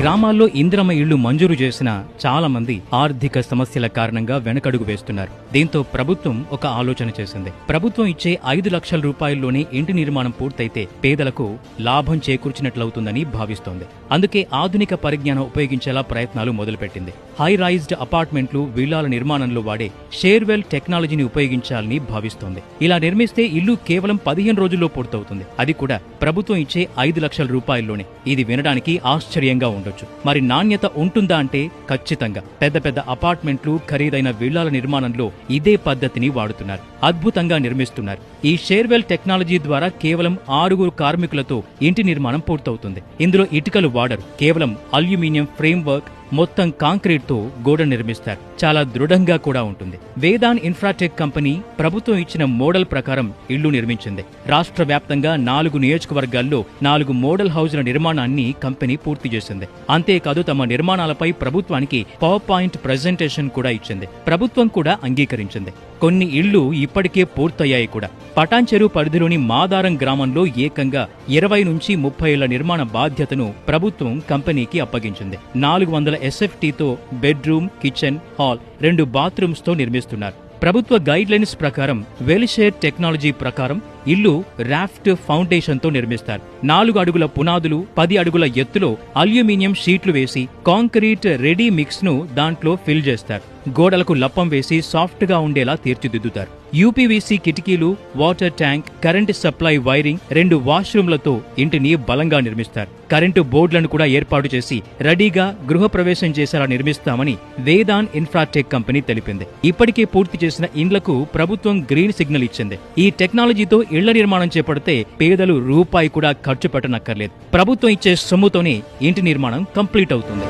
గ్రామాల్లో ఇందిరమ్మ ఇళ్ళు మంజూరు చేసిన చాలా మంది ఆర్థిక సమస్యల కారణంగా వెనకడుగు వేస్తున్నారు. దీంతో ప్రభుత్వం ఒక ఆలోచన చేసింది. ప్రభుత్వం ఇచ్చే ఐదు లక్షల రూపాయల్లోనే ఇంటి నిర్మాణం పూర్తయితే పేదలకు లాభం చేకూర్చినట్లవుతుందని భావిస్తోంది. అందుకే ఆధునిక పరిజ్ఞానం ఉపయోగించేలా ప్రయత్నాలు మొదలుపెట్టింది. హై రైజ్డ్ అపార్ట్మెంట్లు విల్లాల నిర్మాణంలో వాడే షేర్వెల్ టెక్నాలజీని ఉపయోగించాలని భావిస్తోంది. ఇలా నిర్మిస్తే ఇల్లు కేవలం పదిహేను రోజుల్లో పూర్తవుతుంది. అది కూడా ప్రభుత్వం ఇచ్చే ఐదు లక్షల రూపాయల్లోనే. ఇది వినడానికి ఆశ్చర్యంగా ఉండొచ్చు. మరి నాణ్యత ఉంటుందా అంటే ఖచ్చితంగా. పెద్ద పెద్ద అపార్ట్మెంట్లు ఖరీదైన విల్లాల నిర్మాణంలో ఇదే పద్ధతిని వాడుతున్నారు. అద్భుతంగా నిర్మిస్తున్నారు. ఈ షేర్వెల్ టెక్నాలజీ ద్వారా కేవలం ఆరుగురు కార్మికులతో ఇంటి నిర్మాణం పూర్తవుతుంది. ఇందులో ఇటుకలు వాడరు. కేవలం అల్యూమినియం ఫ్రేమ్ వర్క్ మొత్తం కాంక్రీట్తో గోడ నిర్మిస్తారు. చాలా దృఢంగా కూడా ఉంటుంది. వేదాన్ ఇన్ఫ్రాటెక్ కంపెనీ ప్రభుత్వం ఇచ్చిన మోడల్ ప్రకారం ఇళ్ళు నిర్మించింది. రాష్ట్ర వ్యాప్తంగా నాలుగు నియోజకవర్గాల్లో నాలుగు మోడల్ హౌజ్ల నిర్మాణాన్ని కంపెనీ పూర్తి చేసింది. అంతేకాదు తమ నిర్మాణాలపై ప్రభుత్వానికి పవర్ పాయింట్ ప్రజెంటేషన్ కూడా ఇచ్చింది. ప్రభుత్వం కూడా అంగీకరించింది. కొన్ని ఇళ్ళు ఇప్పటికే పూర్తయ్యాయి కూడా. పటాన్చెరు పరిధిలోని మాదారం గ్రామంలో ఏకంగా ఇరవై నుంచి ముప్పై ఏళ్ళ నిర్మాణ బాధ్యతను ప్రభుత్వం కంపెనీకి అప్పగించింది. నాలుగు వందల ఎస్ఎఫ్టీతో బెడ్రూమ్ కిచెన్ హాల్ రెండు బాత్రూమ్స్తో నిర్మిస్తున్నారు. ప్రభుత్వ గైడ్ లైన్స్ ప్రకారం వెల్షేర్ టెక్నాలజీ ప్రకారం ఇల్లు రాఫ్ట్ ఫౌండేషన్తో నిర్మిస్తారు. నాలుగు అడుగుల పునాదులు పది అడుగుల ఎత్తులో అల్యూమినియం షీట్లు వేసి కాంక్రీట్ రెడీ మిక్స్ను దాంట్లో ఫిల్ చేస్తారు. గోడలకు లప్పం వేసి సాఫ్ట్గా ఉండేలా తీర్చిదిద్దుతారు. యూపీవీసీ కిటికీలు water tank current supply wiring రెండు వాష్రూమ్లతో ఇంటిని బలంగా నిర్మిస్తారు. కరెంటు బోర్డులను కూడా ఏర్పాటు చేసి రెడీగా గృహప్రవేశం చేసేలా నిర్మిస్తామని వేదాన్ ఇన్ఫ్రాటెక్ కంపెనీ తెలిపింది. ఇప్పటికే పూర్తి చేసిన ఇండ్లకు ప్రభుత్వం గ్రీన్ సిగ్నల్ ఇచ్చింది. ఈ టెక్నాలజీతో ఇళ్ళ నిర్మాణం చేపడితే పేదలు రూపాయి కూడా ఖర్చు పెట్టనక్కర్లేదు. ప్రభుత్వం ఇచ్చే సొమ్ముతోనే ఇంటి నిర్మాణం కంప్లీట్ అవుతుంది.